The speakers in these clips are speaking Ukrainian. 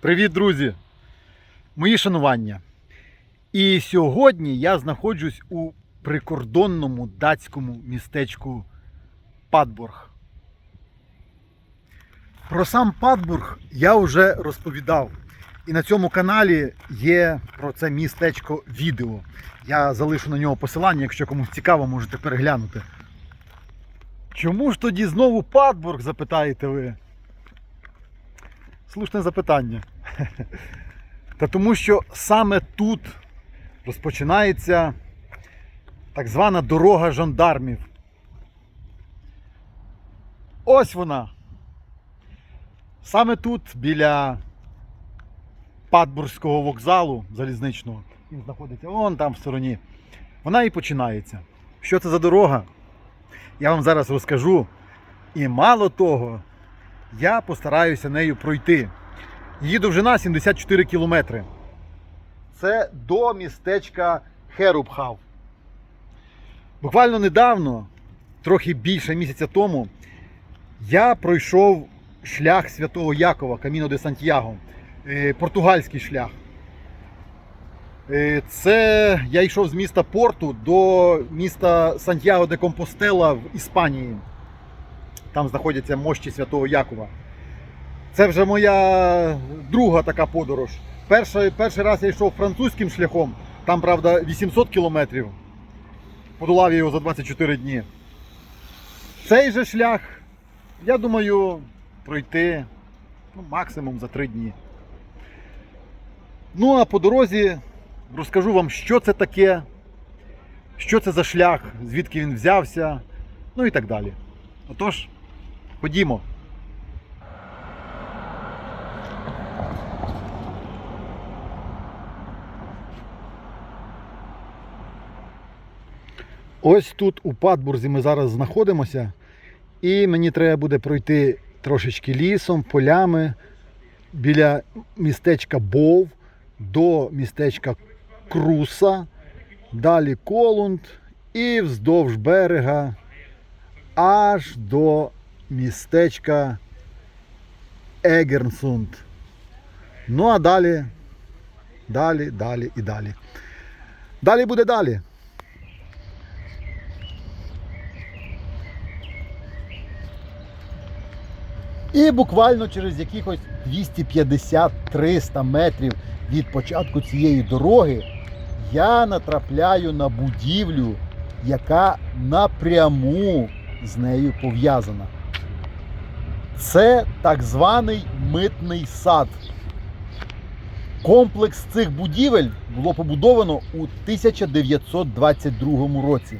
Привіт, друзі! Мої шанування. І сьогодні я знаходжусь у прикордонному датському містечку Падбург. Про сам Падбург я вже розповідав. І на цьому каналі є про це містечко відео. Я залишу на нього посилання, якщо комусь цікаво, можете переглянути. Чому ж тоді знову Падбург, запитаєте ви? Слушне запитання. Та тому що саме тут розпочинається так звана дорога жандармів. Ось вона. Саме тут, біля Падбурзького вокзалу залізничного, він знаходиться вон там в стороні. Вона і починається. Що це за дорога? Я вам зараз розкажу. І мало того, я постараюся нею пройти. Її довжина 74 кілометри. Це до містечка Херубхав. Буквально недавно, трохи більше місяця тому, я пройшов шлях Святого Якова Каміно де Сантьяго, е, португальський шлях. Е, Це я йшов з міста Порту до міста Сантьяго де Компостела в Іспанії. Там знаходяться мощі Святого Якова. Це вже моя друга така подорож. Перший, перший раз я йшов французьким шляхом, там, правда, 800 кілометрів. Подолав я його за 24 дні. Цей же шлях, я думаю, пройти ну, максимум за 3 дні. Ну а по дорозі розкажу вам, що це таке, що це за шлях, звідки він взявся, ну і так далі. Отож, ходімо. Ось тут у Падбурзі ми зараз знаходимося, і мені треба буде пройти трошечки лісом, полями біля містечка Бов до містечка Круса, далі Колунд і вздовж берега аж до містечка Егернсунд. Ну а далі, далі, далі і далі. Далі буде далі. І буквально через якихось 250-300 метрів від початку цієї дороги я натрапляю на будівлю, яка напряму з нею пов'язана. Це так званий митний сад. Комплекс цих будівель було побудовано у 1922 році.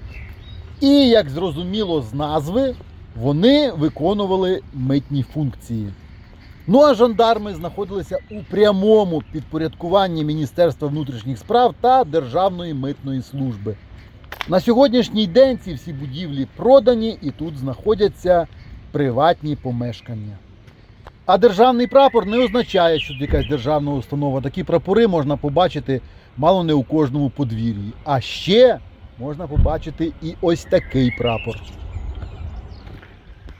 І, як зрозуміло з назви, вони виконували митні функції. Ну а жандарми знаходилися у прямому підпорядкуванні Міністерства внутрішніх справ та Державної митної служби. На сьогоднішній день ці всі будівлі продані і тут знаходяться приватні помешкання. А державний прапор не означає, що це якась державна установа. Такі прапори можна побачити мало не у кожному подвір'ї. А ще можна побачити і ось такий прапор.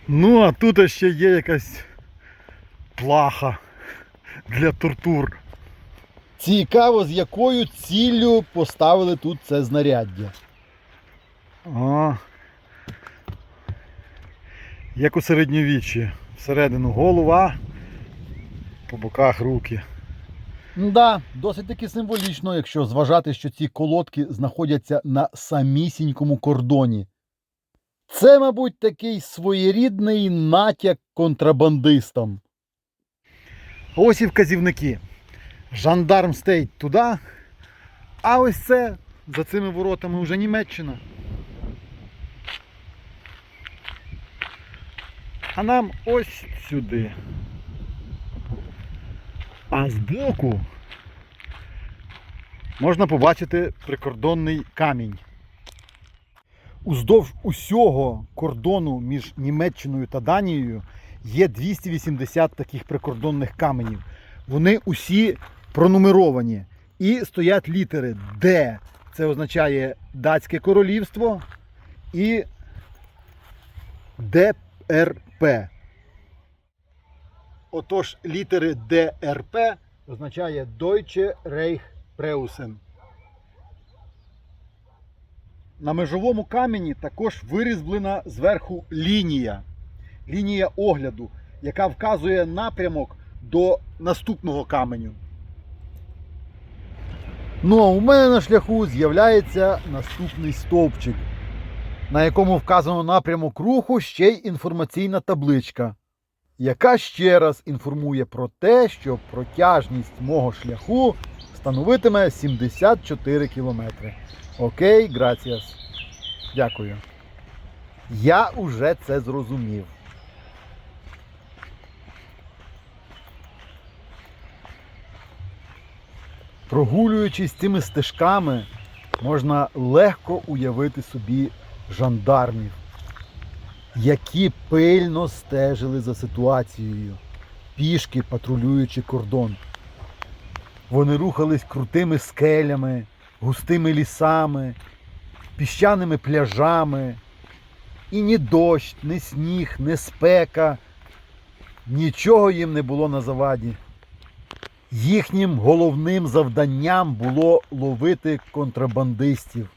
Ну, а тут ще є якась плаха для тортур. Цікаво, з якою ціллю поставили тут це знаряддя. А, як у середньовіччі. Всередину голова, по боках руки. Да, досить таки символічно, якщо зважати, що ці колодки знаходяться на самісінькому кордоні. Це, мабуть, такий своєрідний натяк контрабандистам. Ось і вказівники. Жандарм стейт туди. А ось це за цими воротами вже Німеччина. А нам ось сюди. А збоку можна побачити прикордонний камінь. Уздовж усього кордону між Німеччиною та Данією є 280 таких прикордонних каменів. Вони усі пронумеровані і стоять літери Д. Це означає Датське королівство і ДРП. Отож, літери ДРП означає Deutsche Reich Preußen. На межовому камені також вирізблена зверху лінія. Лінія огляду, яка вказує напрямок до наступного каменю. Ну а у мене на шляху з'являється наступний стовпчик, на якому вказано напрямок руху ще й інформаційна табличка, яка ще раз інформує про те, що протяжність мого шляху становитиме 74 кілометри. Окей, граціас. Дякую. Я уже це зрозумів. Прогулюючись цими стежками, можна легко уявити собі жандармів, які пильно стежили за ситуацією, пішки патрулюючи кордон. Вони рухались крутими скелями, густими лісами, піщаними пляжами. І ні дощ, ні сніг, ні спека. Нічого їм не було на заваді. Їхнім головним завданням було ловити контрабандистів,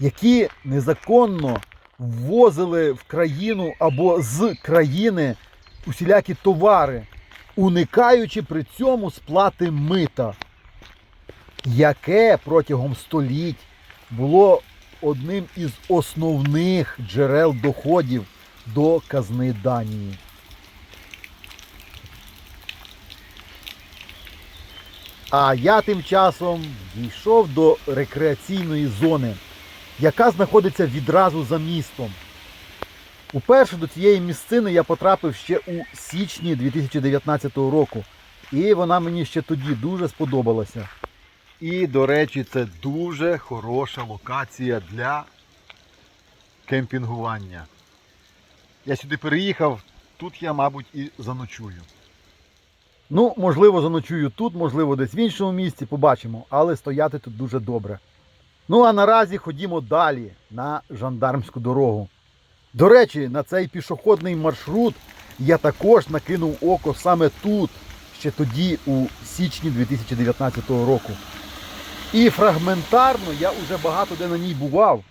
які незаконно ввозили в країну або з країни усілякі товари, уникаючи при цьому сплати мита, яке протягом століть було одним із основних джерел доходів до казни Данії. А я тим часом дійшов до рекреаційної зони, яка знаходиться відразу за містом. Уперше до цієї місцини я потрапив ще у січні 2019 року. І вона мені ще тоді дуже сподобалася. І, до речі, це дуже хороша локація для кемпінгування. Я сюди переїхав, тут я, мабуть, і заночую. Ну, можливо, заночую тут, можливо, десь в іншому місці, побачимо, але стояти тут дуже добре. Ну а наразі ходімо далі на жандармську дорогу. До речі, на цей пішохідний маршрут я також накинув око саме тут, ще тоді, у січні 2019 року. І фрагментарно я вже багато де на ній бував.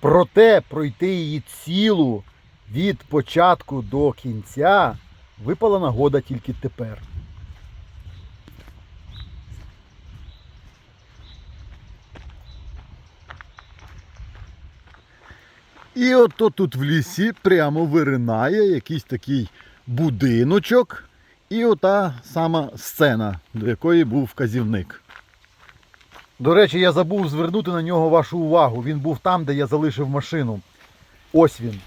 Проте пройти її цілу від початку до кінця випала нагода тільки тепер. І ото тут в лісі прямо виринає якийсь такий будиночок і ота сама сцена, до якої був вказівник. До речі, я забув звернути на нього вашу увагу. Він був там, де я залишив машину. Ось він.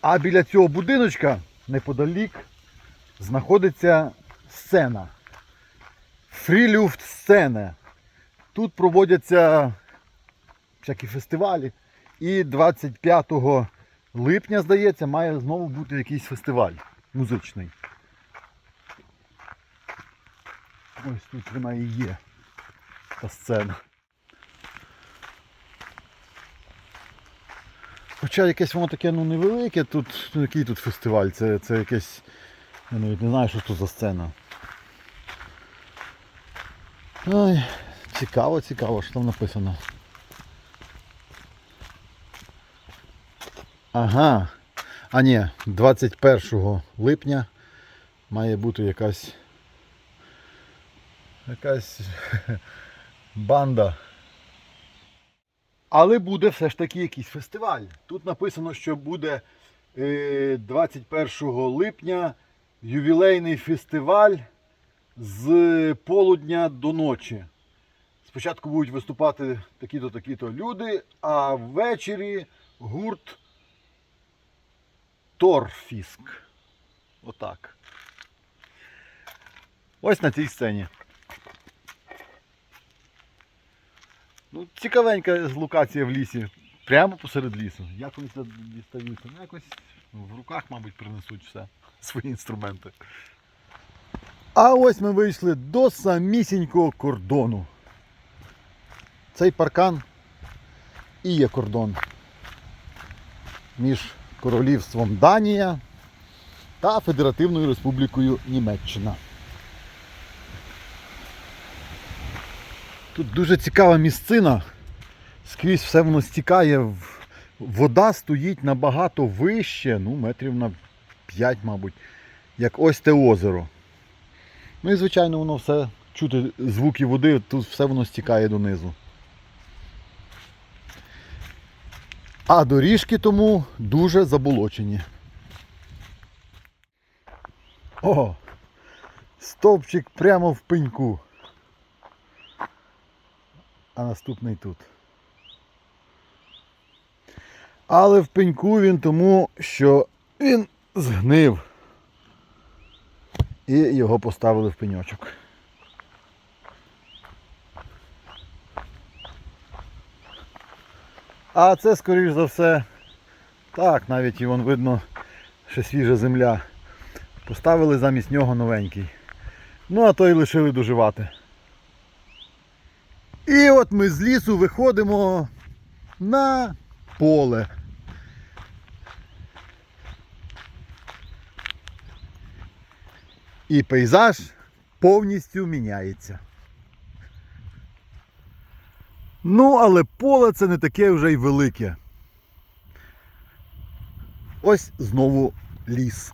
А біля цього будиночка неподалік знаходиться сцена. Фрілюфт сцена. Тут проводяться всякі фестивалі. І 25 липня, здається, має знову бути якийсь фестиваль музичний. Ось тут вона і є. Та сцена. Хоча якесь воно таке ну, невелике, тут ну, який тут фестиваль, це, це якесь. Я навіть не знаю, що тут за сцена. Ой, цікаво, цікаво, що там написано. Ага. А ні, 21 липня має бути якась якась банда. Але буде все ж таки якийсь фестиваль. Тут написано, що буде е, 21 липня ювілейний фестиваль з полудня до ночі. Спочатку будуть виступати такі-то такі-то люди, а ввечері гурт Торфіск. Отак. Ось на цій сцені. Ну, цікавенька локація в лісі. Прямо посеред лісу. Як вони сюди дістаються? Ну, якось в руках, мабуть, принесуть все, свої інструменти. А ось ми вийшли до самісінького кордону. Цей паркан і є кордон між королівством Данія та Федеративною Республікою Німеччина. Тут дуже цікава місцина. Скрізь все воно стікає. Вода стоїть набагато вище, ну, метрів на 5, мабуть, як ось те озеро. Ну і звичайно воно все чути звуки води, тут все воно стікає донизу. А доріжки тому дуже заболочені. О! Стовпчик прямо в пеньку. А наступний тут. Але в пеньку він тому, що він згнив. І його поставили в пеньочок. А це, скоріш за все, так, навіть і вон видно, ще свіжа земля. Поставили замість нього новенький. Ну, а той лишили доживати. І от ми з лісу виходимо на поле. І пейзаж повністю міняється. Ну, але поле це не таке вже й велике. Ось знову ліс.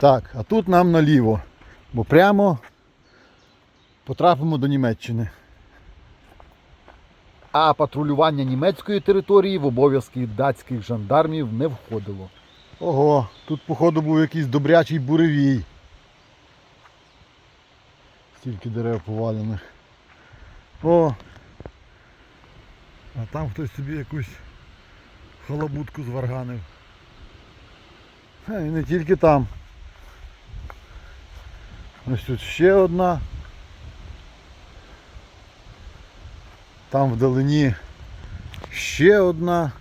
Так, а тут нам наліво, бо прямо потрапимо до Німеччини. А патрулювання німецької території в обов'язки датських жандармів не входило. Ого, тут походу був якийсь добрячий буревій. Стільки дерев повалених. О! А там хтось собі якусь халабутку зварганив. І не тільки там. Ось тут ще одна. Там вдалині ще одна.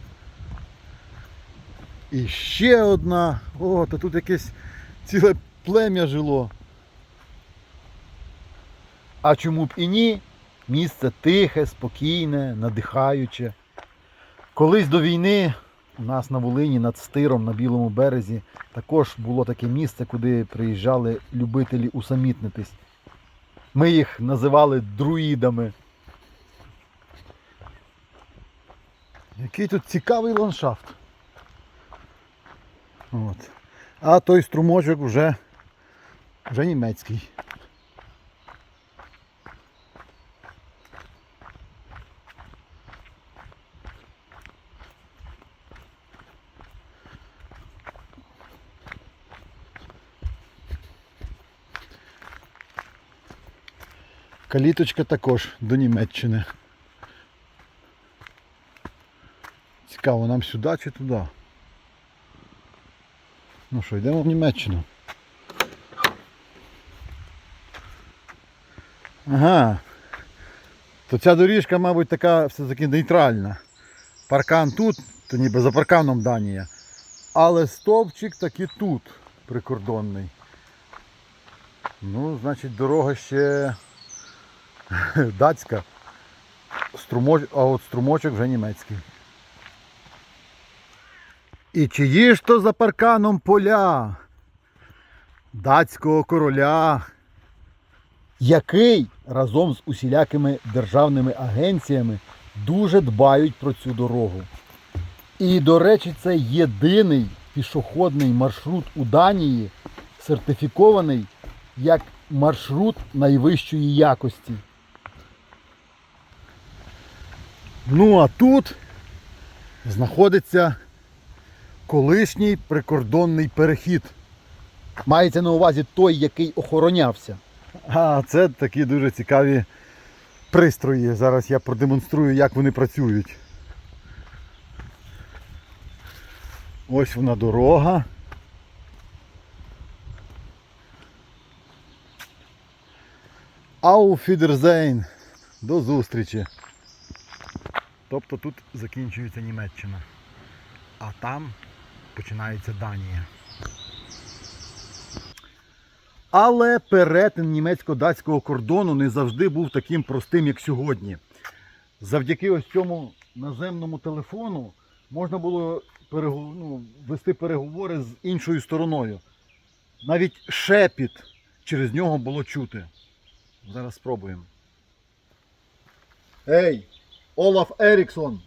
І ще одна. О, та тут якесь ціле плем'я жило. А чому б і ні? Місце тихе, спокійне, надихаюче. Колись до війни у нас на Волині над стиром на Білому березі також було таке місце, куди приїжджали любителі усамітнитись. Ми їх називали друїдами. Який тут цікавий ландшафт. От. А той струмочок вже, вже німецький. Каліточка також до Німеччини. Цікаво, нам сюди чи туди? Ну що, йдемо в Німеччину. Ага. То ця доріжка, мабуть, така все-таки нейтральна. Паркан тут, то ніби за парканом Данія. Але стовпчик таки тут прикордонний. Ну, значить, дорога ще датська. Струмоч... А от струмочок вже німецький. І чиї ж то за парканом поля датського короля, який разом з усілякими державними агенціями дуже дбають про цю дорогу. І, до речі, це єдиний пішохідний маршрут у Данії, сертифікований як маршрут найвищої якості. Ну а тут знаходиться колишній прикордонний перехід. Мається на увазі той, який охоронявся. А це такі дуже цікаві пристрої. Зараз я продемонструю, як вони працюють. Ось вона дорога. Ауфідерзейн. До зустрічі. Тобто тут закінчується Німеччина. А там починається Данія. Але перетин німецько-датського кордону не завжди був таким простим, як сьогодні. Завдяки ось цьому наземному телефону можна було ну, вести переговори з іншою стороною. Навіть шепіт через нього було чути. Зараз спробуємо. Ей, Олаф Еріксон!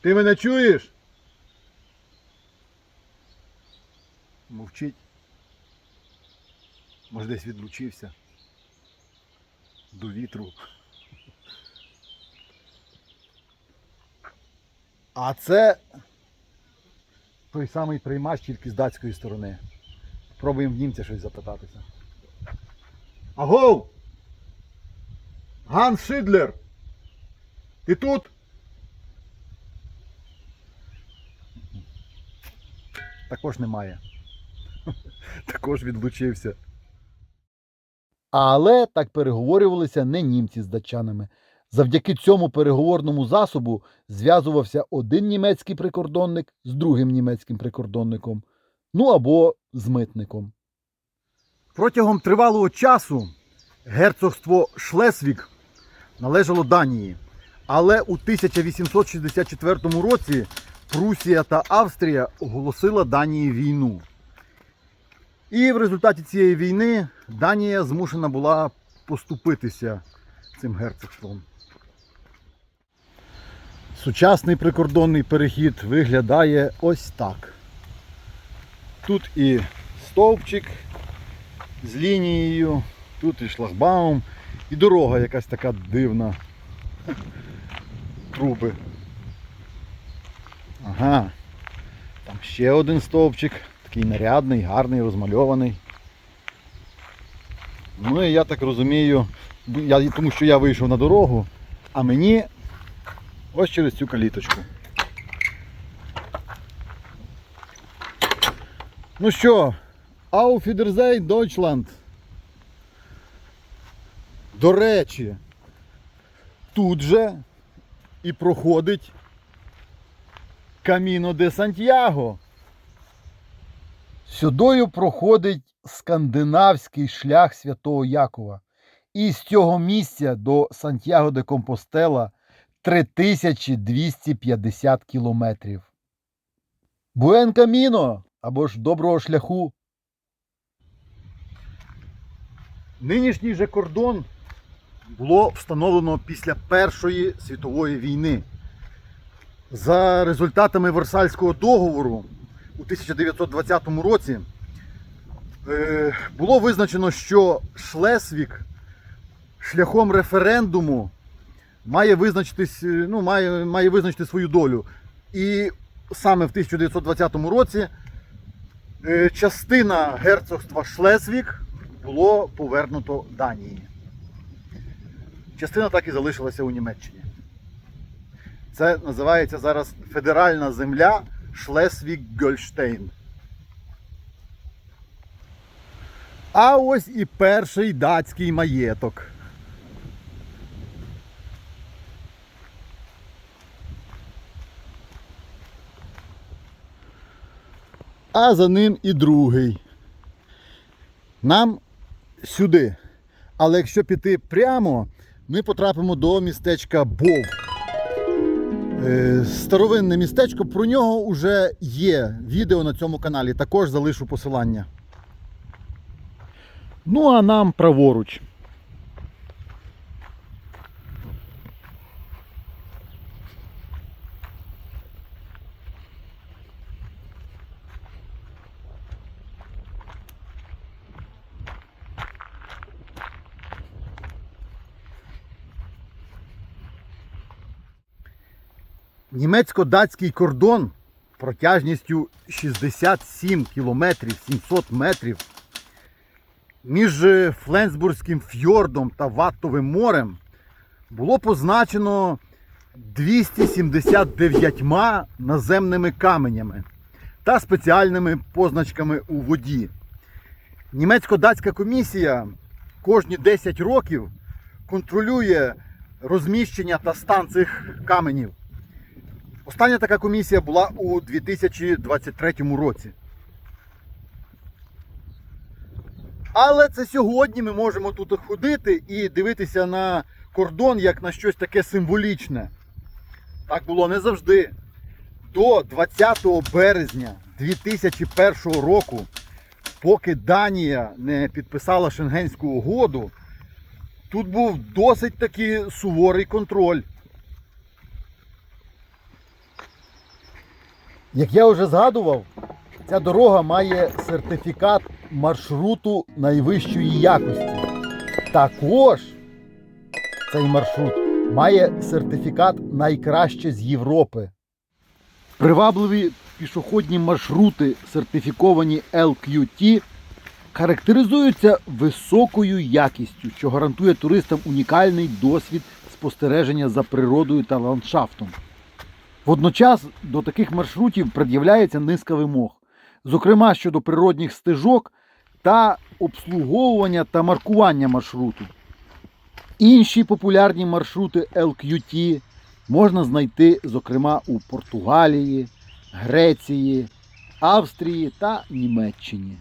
Ти мене чуєш? Мовчить. Може десь відлучився. До вітру. А це той самий приймач тільки з датської сторони. Пробуємо в німця щось запитатися. Агов! Ганс Шидлер! Ти тут? Також немає. Також відлучився. Але так переговорювалися не німці з датчанами. Завдяки цьому переговорному засобу зв'язувався один німецький прикордонник з другим німецьким прикордонником, ну або з митником. Протягом тривалого часу герцогство Шлесвік належало Данії. Але у 1864 році Прусія та Австрія оголосила Данії війну. І в результаті цієї війни Данія змушена була поступитися цим герцогством. Сучасний прикордонний перехід виглядає ось так. Тут і стовпчик з лінією, тут і шлагбаум, і дорога якась така дивна. Труби. Ага. Там ще один стовпчик, такий нарядний, гарний, розмальований. Ну і я так розумію, я, тому що я вийшов на дорогу, а мені ось через цю каліточку. Ну що, Wiedersehen, Deutschland. До речі, тут же і проходить Каміно де Сантьяго. Сюдою проходить скандинавський шлях Святого Якова. І з цього місця до Сантьяго де Компостела 3250 кілометрів. Буен Каміно або ж доброго шляху. Нинішній же кордон було встановлено після Першої світової війни. За результатами Версальського договору у 1920 році е, було визначено, що Шлесвік шляхом референдуму має визначитись, е, ну, має, має визначити свою долю. І саме в 1920 році е, частина герцогства Шлесвік було повернуто Данії. Частина так і залишилася у Німеччині. Це називається зараз федеральна земля Шлесвік-Гольштейн. А ось і перший датський маєток. А за ним і другий. Нам сюди. Але якщо піти прямо, ми потрапимо до містечка Бов. Е, Старовинне містечко, про нього вже є відео на цьому каналі, також залишу посилання. Ну а нам праворуч. Німецько-датський кордон протяжністю 67 кілометрів 700 метрів між е, Фленсбурзьким фьордом та Ваттовим морем було позначено 279 наземними каменями та спеціальними позначками у воді. Німецько-датська комісія кожні 10 років контролює розміщення та стан цих каменів. Остання така комісія була у 2023 році. Але це сьогодні ми можемо тут ходити і дивитися на кордон як на щось таке символічне. Так було не завжди. До 20 березня 2001 року, поки Данія не підписала Шенгенську угоду, тут був досить таки суворий контроль. Як я вже згадував, ця дорога має сертифікат маршруту найвищої якості. Також цей маршрут має сертифікат найкраще з Європи. Привабливі пішохідні маршрути, сертифіковані LQT, характеризуються високою якістю, що гарантує туристам унікальний досвід спостереження за природою та ландшафтом. Водночас до таких маршрутів пред'являється низка вимог, зокрема щодо природних стежок та обслуговування та маркування маршруту. Інші популярні маршрути LQT можна знайти, зокрема, у Португалії, Греції, Австрії та Німеччині.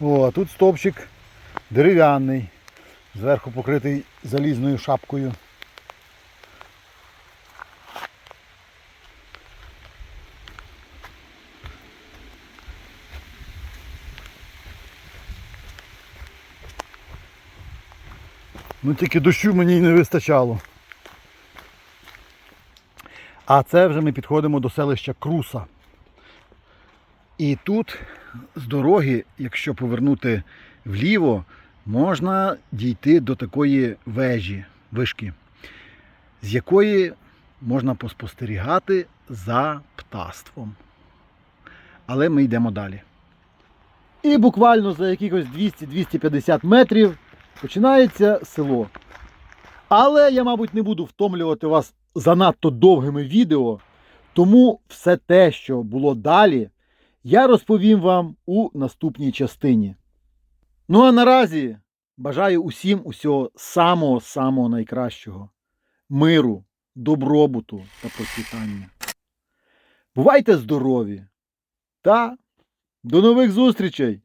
О, а тут стовпчик дерев'яний, зверху покритий залізною шапкою. Ну тільки дощу мені не вистачало. А це вже ми підходимо до селища Круса. І тут з дороги, якщо повернути вліво, можна дійти до такої вежі, вишки, з якої можна поспостерігати за птаством. Але ми йдемо далі. І буквально за якихось 200-250 метрів починається село. Але я, мабуть, не буду втомлювати вас занадто довгими відео, тому все те, що було далі, я розповім вам у наступній частині. Ну а наразі бажаю усім усього самого-самого найкращого: миру, добробуту та процвітання. Бувайте здорові та до нових зустрічей!